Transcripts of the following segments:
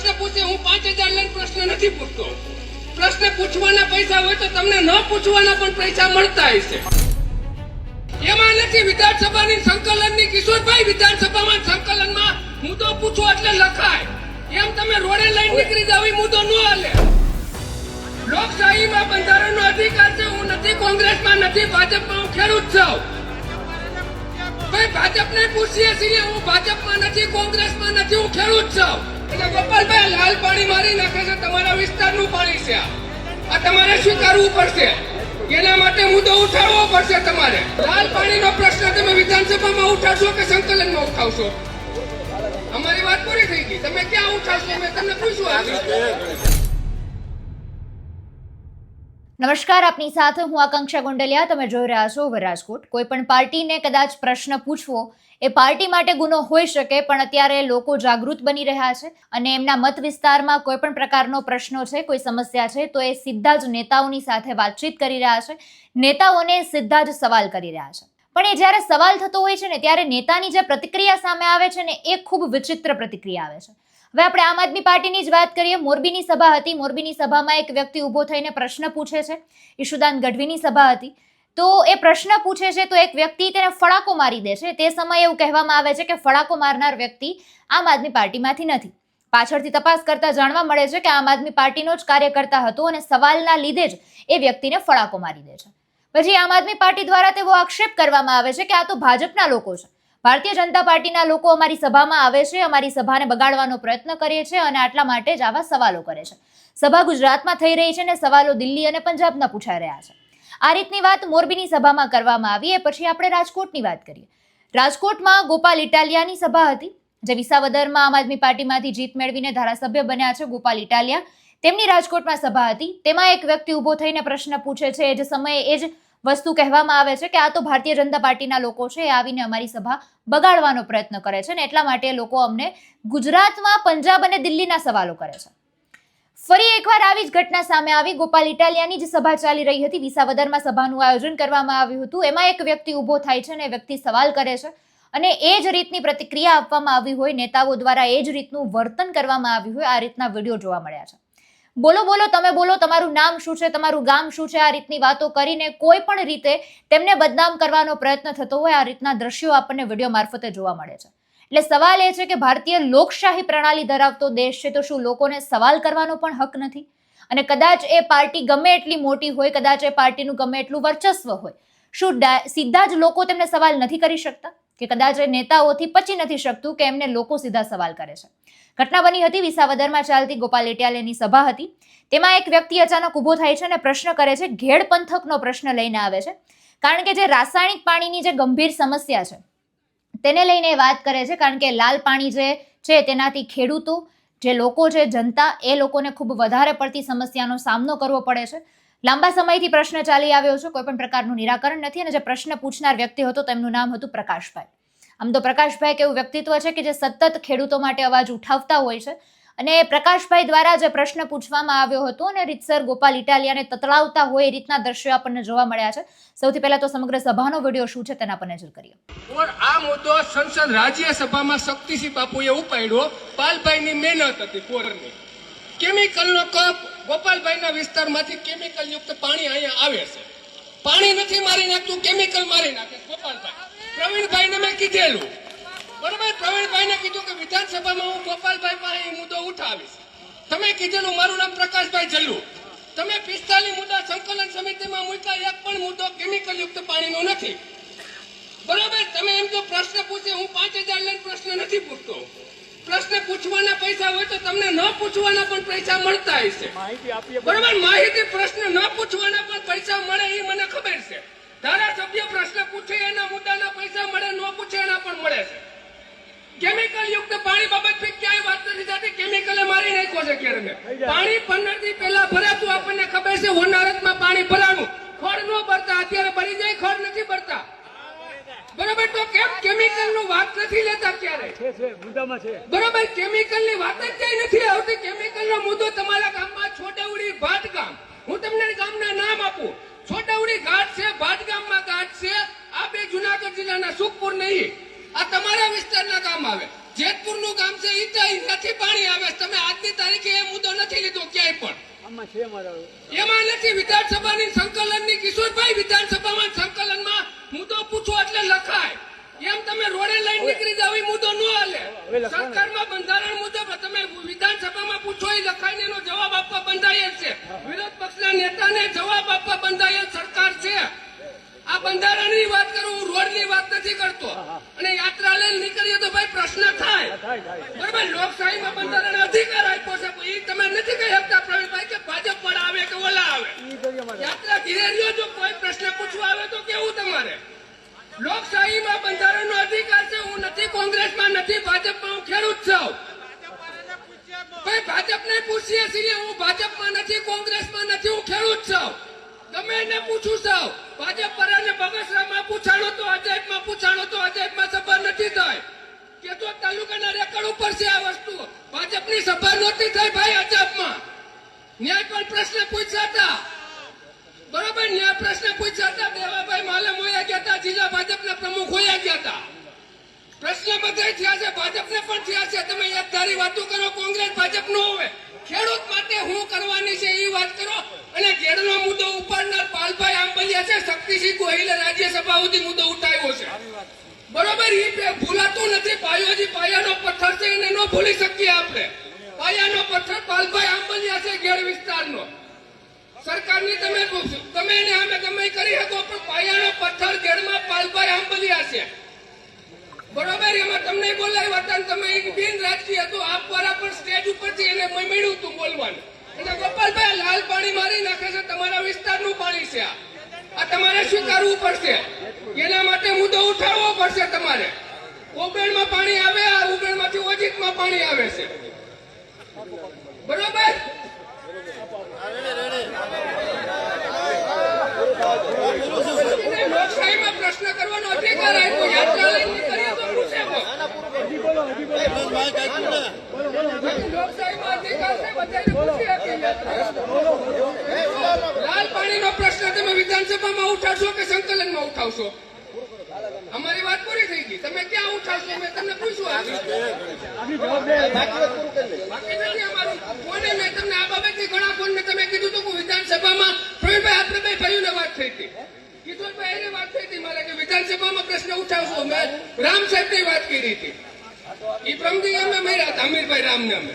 પ્રશ્ન પૂછે, હું પાંચ હજાર લઈને પ્રશ્ન નથી પૂછતો. પ્રશ્ન પૂછવાના પૈસા હોય તો તમને ન પૂછવાના પણ પૈસા મળતા હશે. એમાં નથી, વિધાનસભાની સંકલનની કિશોરભાઈ વિધાનસભામાં સંકલનમાં મુદ્દો પૂછો એટલે લખાય. એમ તમે રોડે લઈને નીકળી જાવ મુદ્દો ન હાલે. લોકશાહીમાં બંધારણનો અધિકાર છે, હું નથી કોંગ્રેસમાં, નથી ભાજપમાં, હું ખેડૂત છું. ભાઈ, ભાજપને પૂછીએ છીએ, હું ભાજપમાં નથી, કોંગ્રેસમાં નથી, હું ખેડૂત છું. એટલે ગોપાલભાઈ લાલ પાણી મારી નાખે છે, તમારા વિસ્તારનું પાણી છે આ. તમારે સ્વીકારવું પડશે. એના માટે મુદ્દો ઉઠાવવો પડશે તમારે. લાલ પાણીનો પ્રશ્ન તમે વિધાનસભામાં ઉઠાવશો કે સંકલનમાં ઉઠાવશો? અમારી વાત પૂરી થઈ ગઈ. તમે ક્યાં ઉઠાવશો? મેં તમને પૂછ્યું નમસ્કાર, આપની સાથે હું આકાંક્ષા ગોંડલિયા. તમે જોઈ રહ્યા છો વરાજકોટ રાજકોટ. કોઈ પણ પાર્ટીને કદાચ પ્રશ્ન પૂછવો, એ પાર્ટી માટે ગુનો હોઈ શકે, પણ અત્યારે લોકો જાગૃત બની રહ્યા છે અને એમના મત વિસ્તારમાં કોઈ પણ પ્રકારનો પ્રશ્નો છે, કોઈ સમસ્યા છે, તો એ સીધા જ નેતાઓની સાથે વાતચીત કરી રહ્યા છે. નેતાઓને સીધા જ સવાલ કરી રહ્યા છે. પણ એ જ્યારે સવાલ થતો હોય છે ને, ત્યારે નેતાની જે પ્રતિક્રિયા સામે આવે છે ને, એ ખૂબ વિચિત્ર પ્રતિક્રિયા આવે છે. હવે આપણે આમ આદમી પાર્ટીની જ વાત કરીએ. મોરબીની સભા હતી. મોરબીની સભામાં એક વ્યક્તિ ઊભો થઈને પ્રશ્ન પૂછે છે. ઈશુદાન ગઢવીની સભા હતી. તો એ પ્રશ્ન પૂછે છે તો એક વ્યક્તિ તેને ફડાકો મારી દે છે. તે સમયે એવું કહેવામાં આવે છે કે ફડાકો મારનાર વ્યક્તિ આમ આદમી પાર્ટીમાંથી નથી. પાછળથી તપાસ કરતા જાણવા મળે છે કે આમ આદમી પાર્ટીનો જ કાર્યકર્તા હતો અને સવાલના લીધે જ એ વ્યક્તિને ફડાકો મારી દે છે. પછી આમ આદમી પાર્ટી દ્વારા તેવો આક્ષેપ કરવામાં આવે છે કે આ તો ભાજપના લોકો છે. ભારતીય જનતા પાર્ટીના લોકો અમારી સભામાં આવે છે, અમારી સભાને બગાડવાનો પ્રયત્ન કરે છે અને આટલા માટે જ આવા સવાલો કરે છે. સભા ગુજરાતમાં થઈ રહી છે અને સવાલો દિલ્હી અને પંજાબના પૂછાઈ રહ્યા છે. આ રીતની વાત મોરબીની સભામાં કરવામાં આવી, એ પછી આપણે રાજકોટની વાત કરીએ. રાજકોટમાં ગોપાલ ઇટાલિયાની સભા હતી, જે વિસાવદરમાં આમ આદમી પાર્ટીમાંથી જીત મેળવીને ધારાસભ્ય બન્યા છે ગોપાલ ઇટાલિયા. તેમની રાજકોટમાં સભા હતી, તેમાં એક વ્યક્તિ ઊભો થઈને પ્રશ્ન પૂછે છે, એ જ સમયે એ જ વસ્તુ કહેવામાં આવે છે કે આ તો ભારતીય જનતા પાર્ટીના લોકો છે, એ આવીને અમારી સભા બગાડવાનો પ્રયત્ન કરે છે ને એટલા માટે લોકો અમને ગુજરાતમાં પંજાબ અને દિલ્હીના સવાલો કરે છે. ફરી એકવાર આવી જ ઘટના સામે આવી. ગોપાલ ઇટાલિયાની જ સભા ચાલી રહી હતી. વિસાવદરમાં સભાનું આયોજન કરવામાં આવ્યું હતું. એમાં એક વ્યક્તિ ઊભો થાય છે અને એ વ્યક્તિ સવાલ કરે છે અને એ જ રીતની પ્રતિક્રિયા આપવામાં આવી હોય, નેતાઓ દ્વારા એ જ રીતનું વર્તન કરવામાં આવ્યું હોય, આ રીતના વીડિયો જોવા મળ્યા છે. બોલો બોલો, તમે બોલો, તમારું નામ શું છે, તમારું ગામ શું છે, આ રીતની વાતો કરીને કોઈ પણ રીતે તેમને બદનામ કરવાનો પ્રયત્ન થતો હોય, આ રીતના દ્રશ્યો આપણને વીડિયો મારફતે જોવા મળે છે. એટલે સવાલ એ છે કે ભારતીય લોકશાહી પ્રણાલી ધરાવતો દેશ છે, તો શું લોકોને સવાલ કરવાનો પણ હક નથી? અને કદાચ એ પાર્ટી ગમે એટલી મોટી હોય, કદાચ એ પાર્ટીનું ગમે એટલું વર્ચસ્વ હોય, શું સીધા જ લોકો તેમને સવાલ નથી કરી શકતા? કે કદાચ એ નેતાઓથી પચી નથી શકતું કે એમને લોકો સીધા સવાલ કરે છે. ઘટના બની હતી વિસાવદરમાં ચાલતી ગોપાલ એટિયાલેની સભા હતી. તેમાં એક વ્યક્તિ અચાનક ઊભો થાય છે અને પ્રશ્ન કરે છે, ઘેડ પંથકનો પ્રશ્ન લઈને આવે છે. કારણ કે જે રાસાયણિક પાણીની જે ગંભીર સમસ્યા છે, તેને લઈને વાત કરે છે, કારણ કે લાલ પાણી જે છે તેનાથી ખેડૂતો, જે લોકો છે, જનતા, એ લોકોને ખૂબ વધારે પડતી સમસ્યાનો સામનો કરવો પડે છે. લાંબા સમયથી પ્રશ્ન ચાલી આવ્યો છે, કોઈ પણ પ્રકારનું નિરાકરણ નથી અને જે પ્રશ્ન પૂછનાર વ્યક્તિ હતો, તેમનું નામ હતું પ્રકાશભાઈ. આમ તો પ્રકાશભાઈ એક એવું વ્યક્તિત્વ છે કે જે સતત ખેડૂતો માટે અવાજ ઉઠાવતા હોય છે. અને પ્રકાશભાઈ દ્વારા જે પ્રશ્ન પૂછવામાં આવ્યો હતો અને રીતસર ગોપાલ ઇટાલિયાને તતળાવતા હોય એ રીતના દ્રશ્યો આપણને જોવા મળ્યા છે. સૌથી પહેલા તો સમગ્ર સભાનો વીડિયો શું છે તેના પર નજર કરીએ. પણ આ મુદ્દો સંસદ રાજ્યસભામાં શક્તિસિંહ બાપુએ ઉપાડ્યો. પાલભાઈની મહેનત હતી પોરની કેમિકલનો કપ ગોપાલભાઈના વિસ્તારમાંથી કેમિકલ યુક્ત પાણી અહીંયા આવે છે. પાણી નથી મારી નાખતું, કેમિકલ મારી નાખે ગોપાલભાઈ. પ્રવીણભાઈને મેં કીધેલું. બરોબર? પ્રવીણભાઈને કીધું કે વિધાનસભામાં હું ગોપાલભાઈ પાસે એ મુદ્દો ઉઠાવીશ. તમે કીધેલું મારું નામ પ્રકાશભાઈ જલ્લુ તમે પિસ્તાલીસ મુદ્દા સંકલન સમિતિમાં મૂક્યા એક પણ મુદ્દો કેમિકલ યુક્ત પાણીનો નથી. બરાબર? તમે એમ તો પ્રશ્ન પૂછે હું પાંચ હજાર લઈને પ્રશ્ન નથી પૂછતો. પ્રશ્ન પૂછવાના પૈસા હોય તો તમને ન પૂછવાના પણ પૈસા મળતા હશે. બરાબર? માહિતી પ્રશ્ન ન પૂછવાના પણ પૈસા મળે એ મને ખબર છે. ધારાસભ્ય પ્રશ્ન પૂછે એના મુદ્દાના પૈસા મળે ન પૂછે એના પણ મળે છે. કેમિકલ યુક્ત પાણી બાબત ક્યાંય વાત નથી થતી. કેમિકલે મારી નાખ્યો છે ક્યારે મેં. પાણી પંદરથી પહેલા ભરાતું આપણને ખબર છે હોનારતમાં પાણી ભરાણું. ખડ ન ભરતા અત્યારે ભરી જાય ખડ નથી ભરતા. બરોબર તો કેમ કેમિકલનું વાત નથી લેતા ક્યારે બરોબર કેમિકલની વાત જ ક્યાંય નથી આવતી. કેમિકલ નો મુદ્દો તમારા ગામમાં છોટાઉડી ભાટ ગામ હું તમને ગામના નામ આપું છોટાઉડી ઘાટ છે ભાટ ગામમાં ઘાટ છે આ બે જુનાગઢ જિલ્લાના સુખપુર નહીં. આ તમારા વિસ્તારના કામ આવે. જેતપુરનું કામ છે ઈ તો નથી પાણી આવે. તમે આજની તારીખે એ મુદ્દો નથી લીધો ક્યાંય પણ. એમાં નથી. વિધાનસભાની સંકલનની કિશોરભાઈ વિધાનસભામાં સંકલનમાં મુદ્દો પૂછો એટલે લખાય. એમ તમે રોડે લઈને નીકળી જાવ મુદ્દો ન હાલે. સરકારમાં બંધારણ મુજબ તમે વિધાનસભામાં પૂછો એ લખાઈને એનો જવાબ આપવા બંધાયેલ છે. વિરોધ પક્ષના નેતાને જવાબ આપવા બંધાયેલ સરકાર છે. આ બંધારણની વાત કરું હું રોડની વાત નથી કરતો. અને યાત્રા લઈને નીકળીએ તો ભાઈ પ્રશ્ન થાય. બરાબર લોકશાહીમાં બંધારણ અધિકાર આપ્યો છે એ તમે નથી કહી શકતા પ્રવીણભાઈ કે ભાજપ પણ આવે કે ઓલા આવે. યાત્રા ઘીરે રહ્યો જો કોઈ પ્રશ્ન પૂછવા આવે તો કેવું તમારે? લોકશાહીમાં બંધારણનો અધિકાર છે હું નથી કોંગ્રેસમાં નથી ભાજપમાં હું ખેડૂત છું. ભાઈ ભાજપને પૂછીએ છીએ હું ભાજપમાં નથી કોંગ્રેસમાં નથી હું ખેડૂત છું. ગમે એને પૂછું સાવ. ભાજપ પર અને બગસરામાં પૂછાણો તો અજાયબમાં પૂછાણો તો અજાયબમાં સભા નથી થાય. કે તો તાલુકાના રેકર્ડ ઉપર છે આ વસ્તુ. ભાજપની સભા નહોતી થઈ ભાઈ અજબમાં ન્યાય પણ પ્રશ્ન પૂછ્યા હતા. બરોબર, ન્યાય પ્રશ્ન પૂછ્યા હતા. દેવાભાઈ માલમ હોયા ગયા હતા, જિલ્લા ભાજપના પ્રમુખ હોયા ગયા હતા. પ્રશ્ન બધા થયા છે, ભાજપને પણ થયા છે. તમે એક વાતો કરો, કોંગ્રેસ ભાજપ હોય. ખેડૂત માટે હું કરવાની છે એ વાત કરો. અને ઘેડનો મુદ્દો ઉપાડનાર પાલભાઈ આંબલિયા છે શક્તિસિંહ ગોહિલે રાજ્યસભા સુધી મુદ્દો ઉઠાવ્યો છે. બરોબર એ ભૂલાતું નથી. પાયોજી પાયાનો પથ્થર છે એને ન ભૂલી શકીએ આપણે. પાયાનો પથ્થર પાલભાઈ આંબલિયા છે ગેડ વિસ્તારનો. સરકારની તમે તમે એને અમે ગમે કરી શકો પણ પાયાનો પથ્થર ગેડમાં પાલભાઈ આંબલિયા છે. બરોબર એમાં તમને બોલાવ્યા હતા તમે એક બિન રાજકીય હતો આપ દ્વારા પણ સ્ટેજ ઉપરથી એને મળ્યું હતું બોલવાનું. એટલે ગોપાલભાઈ લાલ પાણી મારી નાખે છે તમારા વિસ્તારનું પાણી છે આ. તમારે સ્વીકારવું પડશે. એના માટે મુદ્દો ઉઠાવવો પડશે તમારે. ઉબેણમાં પાણી આવે આ ઉબેણમાંથી ઓજીતમાં પાણી આવે છે. બરોબર? લોકશાહીમાં પ્રશ્ન કરવાનો અધિકાર આપ્યો. યાત્રા તો પૂછે લોકશાહીમાં છે. લાલ પાણીનો પ્રશ્ન તમે વિધાનસભામાં ઉઠાવશો કે સંકલનમાં ઉઠાવશો? અમારી વાત પૂરી થઈ ગઈ. તમે ક્યાં ઉઠાવશો? મેં તમને પૂછ્યું કોને મેં તમને આ બાબતની ઘણા ફોન તમે કીધું હતું કે વિધાનસભામાં પ્રવીણભાઈ આપણે બે ભાઈઓને વાત થઈ હતી. કિશોરભાઈ એને વાત થઈ હતી મારે કે વિધાનસભામાં પ્રશ્ન ઉઠાવશો? મેં રામ સાહેબની વાત કરી હતી. એ પ્રમદી અમે મળ્યા હતા, અમીરભાઈ રામને અમે.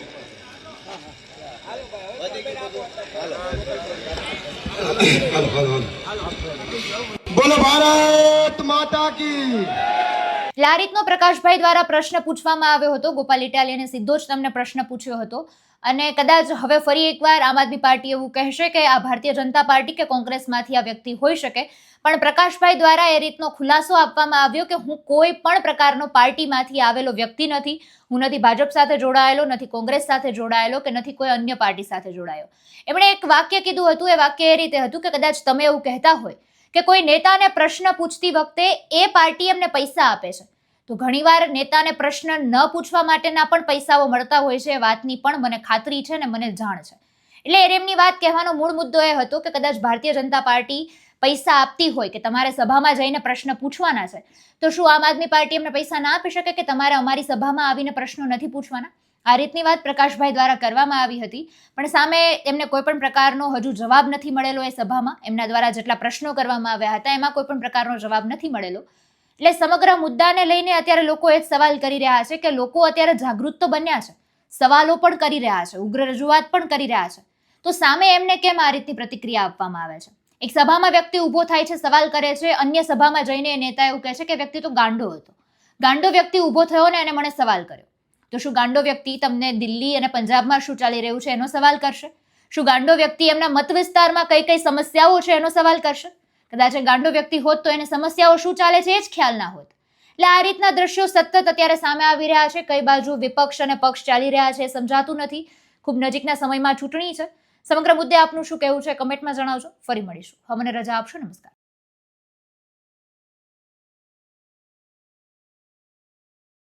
એટલે પ્રકાશભાઈ દ્વારા પ્રશ્ન પૂછવામાં આવ્યો હતો. ગોપાલ ઇટાલિયને સીધો જ તમને પ્રશ્ન પૂછ્યો હતો. અને કદાચ હવે ફરી એકવાર આમ આદમી પાર્ટી એવું કહેશે કે આ ભારતીય જનતા પાર્ટી કે કોંગ્રેસમાંથી આ વ્યક્તિ હોઈ શકે. પણ પ્રકાશભાઈ દ્વારા એ રીતનો ખુલાસો આપવામાં આવ્યો કે હું કોઈ પણ પ્રકારનો પાર્ટીમાંથી આવેલો વ્યક્તિ નથી. હું નથી ભાજપ સાથે જોડાયેલો, નથી કોંગ્રેસ સાથે જોડાયેલો કે નથી કોઈ અન્ય પાર્ટી સાથે જોડાયો એમણે એક વાક્ય કીધું હતું, એ વાક્ય એ રીતે હતું કે કદાચ તમે એવું કહેતા હોય કે કોઈ નેતાને પ્રશ્ન પૂછતી વખતે એ પાર્ટી એમને પૈસા આપે છે. તો ઘણીવાર નેતાને પ્રશ્ન ન પૂછવા માટેના પણ પૈસાઓ મળતા હોય છે. વાતની પણ મને ખાતરી છે ને મને જાણ છે. એટલે એમની વાત કહેવાનો મૂળ મુદ્દો એ હતો કે કદાચ ભારતીય જનતા પાર્ટી પૈસા આપતી હોય કે તમારે સભામાં જઈને પ્રશ્ન પૂછવાના છે, તો શું આમ આદમી પાર્ટી એમને પૈસા ના આપી શકે કે તમારે અમારી સભામાં આવીને પ્રશ્નો નથી પૂછવાના? આ રીતની વાત પ્રકાશભાઈ દ્વારા કરવામાં આવી હતી, પણ સામે એમને કોઈ પણ પ્રકારનો હજુ જવાબ નથી મળેલો એ સભામાં. એમના દ્વારા જેટલા પ્રશ્નો કરવામાં આવ્યા હતા, એમાં કોઈ પણ પ્રકારનો જવાબ નથી મળેલો. એટલે સમગ્ર મુદ્દાને લઈને અત્યારે લોકો એ સવાલ કરી રહ્યા છે કે લોકો અત્યારે જાગૃત તો બન્યા છે. સવાલો પણ કરી રહ્યા છે, ઉગ્ર રજૂઆત પણ કરી રહ્યા છે. તો સામે એમને કેમ આ રીતની પ્રતિક્રિયા આપવામાં આવે છે? એક સભામાં વ્યક્તિ ઊભો થાય છે, સવાલ કરે છે, અન્ય સભામાં જઈને એ નેતા એવું કહે છે કે વ્યક્તિ તો ગાંડો હતો. ગાંડો વ્યક્તિ ઊભો થયો ને અને મને સવાલ કર્યો. તો શું ગાંડો વ્યક્તિ તમને દિલ્હી અને પંજાબમાં શું ચાલી રહ્યું છે એનો સવાલ કરશે? શું ગાંડો વ્યક્તિ એમના મત વિસ્તારમાં કઈ કઈ સમસ્યાઓ છે એનો સવાલ કરશે? કદાચ ગાંડો વ્યક્તિ હોત તો એને સમસ્યાઓ શું ચાલે છે એ જ ખ્યાલ ના હોત. એટલે આ રીતના દ્રશ્યો સતત અત્યારે સામે આવી રહ્યા છે. કઈ બાજુ વિપક્ષ અને પક્ષ ચાલી રહ્યા છે સમજાતું નથી. ખૂબ નજીકના સમયમાં ચૂંટણી છે. સમગ્ર મુદ્દે આપનું શું કહેવું છે કમેન્ટમાં જણાવજો. ફરી મળીશું. હવે મને રજા આપશો. નમસ્કાર.